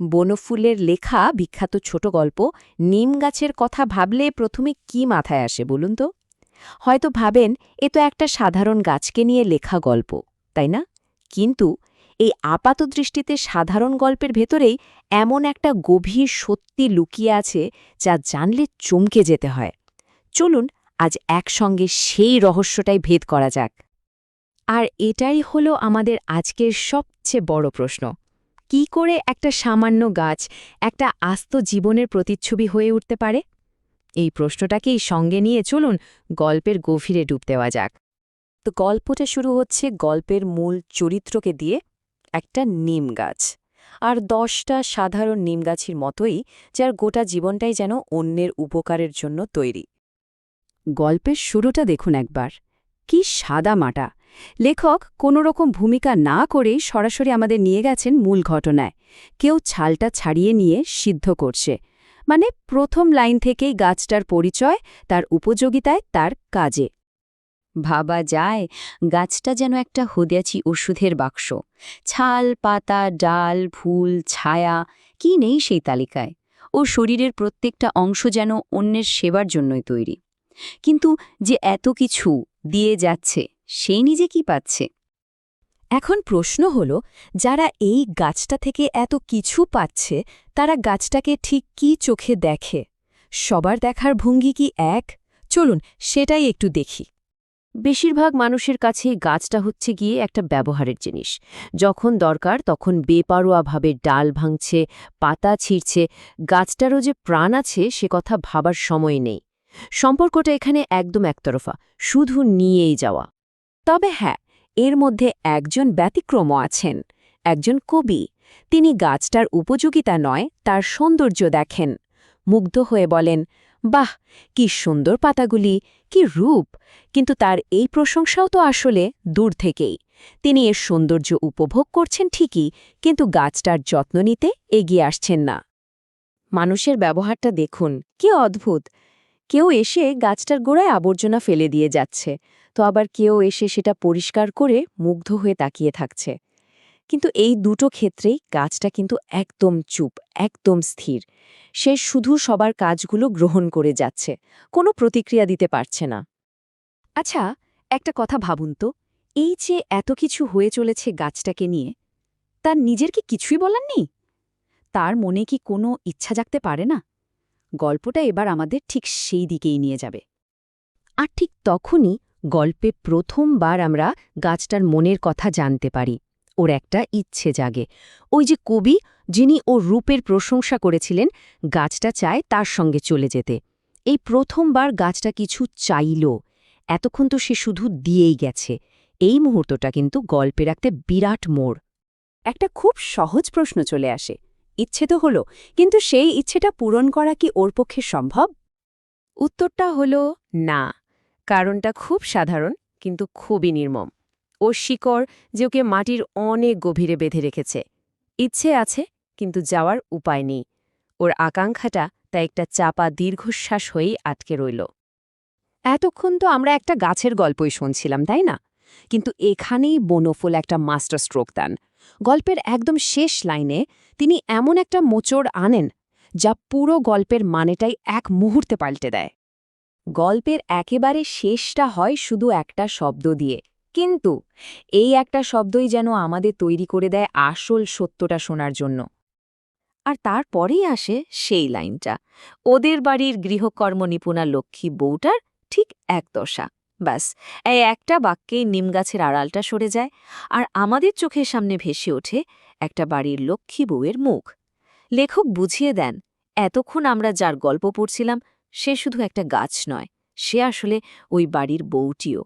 বনফুলের লেখা বিখ্যাত ছোট গল্প নিম গাছের কথা ভাবলে প্রথমে কি মাথায় আসে বলুন তো? হয়তো ভাবেন, এ তো একটা সাধারণ গাছকে নিয়ে লেখা গল্প তাই না? কিন্তু এই আপাত দৃষ্টিতে সাধারণ গল্পের ভেতরেই এমন একটা গভীর সত্যি লুকিয়ে আছে যা জানলে চমকে যেতে হয়। চলুন আজ একসঙ্গে সেই রহস্যটাই ভেদ করা যাক। আর এটাই হলো আমাদের আজকের সবচেয়ে বড় প্রশ্ন। কি করে একটা সামান্য গাছ একটা আস্ত জীবনের প্রতিচ্ছবি হয়ে উঠতে পারে? এই প্রশ্নটাকেই সঙ্গে নিয়ে চলুন গল্পের গভীরে ডুব দেওয়া যাক। তো গল্পটা শুরু হচ্ছে গল্পের মূল চরিত্রকে দিয়ে একটা নিম গাছ। আর দশটা সাধারণ নিম গাছের মতোই যার গোটা জীবনটাই যেন অন্যের উপকারের জন্য তৈরি। গল্পের শুরুটা দেখুন একবার। কি সাদা মাটা। লেখক কোনো রকম ভূমিকা না করেই সরাসরি আমাদের নিয়ে গেছেন মূল ঘটনায়। কেউ ছালটা ছাড়িয়ে নিয়ে সিদ্ধ করছে। মানে প্রথম লাইন থেকেই গাছটার পরিচয়, তার উপযোগিতায়, তার কাজে। ভাবা যায়, গাছটা যেন একটা হদিয়াছি ওষুধের বাক্স। ছাল, পাতা, ডাল, ফুল, ছায়া, কি নেই সেই তালিকায়? ও শরীরের প্রত্যেকটা অংশ যেন অন্যের সেবার জন্যই তৈরি। কিন্তু যে এত কিছু দিয়ে যাচ্ছে সেই নিজে কি পাচ্ছে? এখন প্রশ্ন হল, যারা এই গাছটা থেকে এত কিছু পাচ্ছে, তারা গাছটাকে ঠিক কি চোখে দেখে? সবার দেখার ভঙ্গি কি এক? চলুন সেটাই একটু দেখি। বেশিরভাগ মানুষের কাছে গাছটা হচ্ছে গিয়ে একটা ব্যবহারের জিনিস। যখন দরকার, তখন বেপারোয়াভাবে ডাল ভাঙছে, পাতা ছিঁড়ছে, গাছটারও যে প্রাণ আছে, সে কথা ভাবার সময় নেই। সম্পর্কটা এখানে একদম একতরফা, শুধু নিয়েই যাওয়া। তবে হ্যাঁ এর মধ্যে একজন ব্যতিক্রমও আছেন, একজন কবি। তিনি গাছটার উপযোগিতা নয়, তার সৌন্দর্য দেখেন। মুগ্ধ হয়ে বলেন, বাহ, কি সুন্দর পাতাগুলি, কি রূপ! কিন্তু তার এই প্রশংসাও তো আসলে দূর থেকেই। তিনি এর সৌন্দর্য উপভোগ করছেন ঠিকই, কিন্তু গাছটার যত্ন নিতে এগিয়ে আসছেন না। মানুষের ব্যবহারটা দেখুন, কি অদ্ভুত! কেউ এসে গাছটার গোড়ায় আবর্জনা ফেলে দিয়ে যাচ্ছে। তো আবার কেউ এসে সেটা পরিষ্কার করে মুগ্ধ হয়ে তাকিয়ে থাকছে। কিন্তু এই দুটো ক্ষেত্রেই গাছটা কিন্তু একদম চুপ, একদম স্থির। সে শুধু সবার কাজগুলো গ্রহণ করে যাচ্ছে, কোনো প্রতিক্রিয়া দিতে পারছে না। আচ্ছা একটা কথা ভাবুন তো, এই যে এত কিছু হয়ে চলেছে গাছটাকে নিয়ে, তার নিজের কি কিছুই বলার নেই? তার মনে কি কোনো ইচ্ছা জাগতে পারে না? গল্পটা এবার আমাদের ঠিক সেই দিকেই নিয়ে যাবে। আর ঠিক তখনই গল্পে প্রথমবার আমরা গাছটার মনের কথা জানতে পারি। ওর একটা ইচ্ছে জাগে। ওই যে কবি, যিনি ওর রূপের প্রশংসা করেছিলেন, গাছটা চায় তার সঙ্গে চলে যেতে। এই প্রথমবার গাছটা কিছু চাইল। এতক্ষণ তো সে শুধু দিয়েই গেছে। এই মুহূর্তটা কিন্তু গল্পে রাখতে বিরাট মোড়। একটা খুব সহজ প্রশ্ন চলে আসে। ইচ্ছে তো হলো, কিন্তু সেই ইচ্ছেটা পূরণ করা কি ওর পক্ষে সম্ভব? উত্তরটা হলো না। কারণটা খুব সাধারণ, কিন্তু খুবই নির্মম। ও শিকড় যে ওকে মাটির অনেক গভীরে বেঁধে রেখেছে। ইচ্ছে আছে, কিন্তু যাওয়ার উপায় নেই। ওর আকাঙ্ক্ষাটা তা একটা চাপা দীর্ঘশ্বাস হয়েই আটকে রইল। এতক্ষণ তো আমরা একটা গাছের গল্পই শুনছিলাম, তাই না? কিন্তু এখানেই বনফুল একটা মাস্টার স্ট্রোক দেন। গল্পের একদম শেষ লাইনে তিনি এমন একটা মোচড় আনেন, যা পুরো গল্পের মানেটাই এক মুহূর্তে পাল্টে দেয়। গল্পের একেবারে শেষটা হয় শুধু একটা শব্দ দিয়ে। কিন্তু এই একটা শব্দই যেন আমাদের তৈরি করে দেয় আসল সত্যটা শোনার জন্য। আর তারপরেই আসে সেই লাইনটা। ওদের বাড়ির গৃহকর্ম নিপুণা লক্ষ্মী বউটার ঠিক এক দশা। ব্যাস, এই একটা বাক্যেই নিমগাছের আড়ালটা সরে যায় আর আমাদের চোখের সামনে ভেসে ওঠে একটা বাড়ির লক্ষ্মী বউয়ের মুখ। লেখক বুঝিয়ে দেন, এতক্ষণ আমরা যার গল্প পড়ছিলাম সে শুধু একটা গাছ নয়, সে আসলে ওই বাড়ির বউটিও।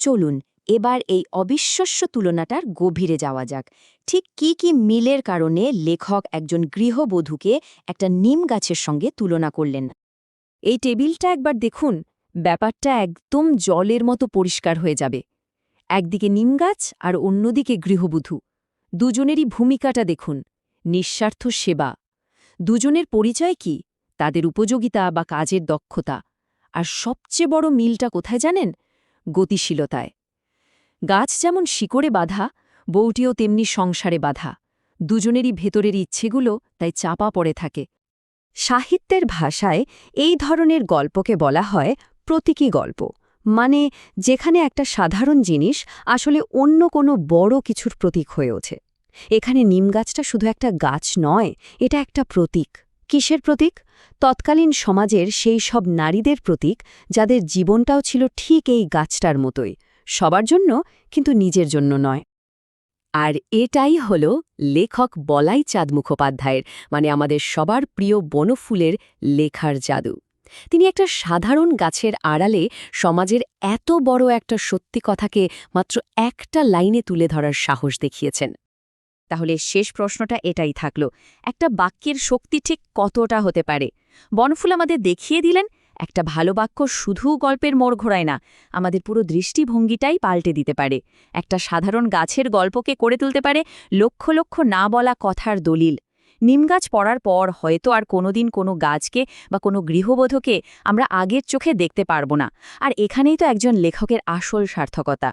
চলুন এবার এই অবিশ্বাস্য তুলনাটার গভীরে যাওয়া যাক। ঠিক কি কি মিলের কারণে লেখক একজন গৃহবধূকে একটা নিম গাছের সঙ্গে তুলনা করলেন? এই টেবিলটা একবার দেখুন, ব্যাপারটা একদম জলের মতো পরিষ্কার হয়ে যাবে। একদিকে নিম গাছ আর অন্যদিকে গৃহবধূ। দুজনেরই ভূমিকাটা দেখুন, নিঃস্বার্থ সেবা। দুজনের পরিচয় কি? তাদের উপযোগিতা বা কাজের দক্ষতা। আর সবচেয়ে বড় মিলটা কোথায় জানেন? গতিশীলতায়। গাছ যেমন শিকড়ে বাধা, বউটিও তেমনি সংসারে বাধা। দুজনেরই ভেতরের ইচ্ছেগুলো তাই চাপা পড়ে থাকে। সাহিত্যের ভাষায় এই ধরনের গল্পকে বলা হয় প্রতীকী গল্প। মানে যেখানে একটা সাধারণ জিনিস আসলে অন্য কোনো বড় কিছুর প্রতীক হয়ে ওঠে। এখানে নিমগাছটা শুধু একটা গাছ নয়, এটা একটা প্রতীক। কিসের প্রতীক? তৎকালীন সমাজের সেই সব নারীদের প্রতীক, যাদের জীবনটাও ছিল ঠিক এই গাছটার মতোই। সবার জন্য, কিন্তু নিজের জন্য নয়। আর এটাই হল লেখক বলাই চাঁদ মুখোপাধ্যায়ের মানে আমাদের সবার প্রিয় বনফুলের লেখার জাদু। তিনি একটা সাধারণ গাছের আড়ালে সমাজের এত বড় একটা সত্যি কথাকে মাত্র একটা লাইনে তুলে ধরার সাহস দেখিয়েছেন। তাহলে শেষ প্রশ্নটা এটাই থাকল। একটা বাক্যের শক্তি ঠিক কতটা হতে পারে? বনফুল আমাদের দেখিয়ে দিলেন, একটা ভালো বাক্য শুধু গল্পের মোড় ঘোরায় না, আমাদের পুরো দৃষ্টিভঙ্গিটাই পাল্টে দিতে পারে। একটা সাধারণ গাছের গল্পকে করে তুলতে পারে, লক্ষ লক্ষ না বলা কথার দলিল। নিমগাছ পড়ার পর হয়তো আর কোনোদিন কোনো গাছকে বা কোনো গৃহবোধকে আমরা আগের চোখে দেখতে পারব না। আর এখানেই তো একজন লেখকের আসল সার্থকতা।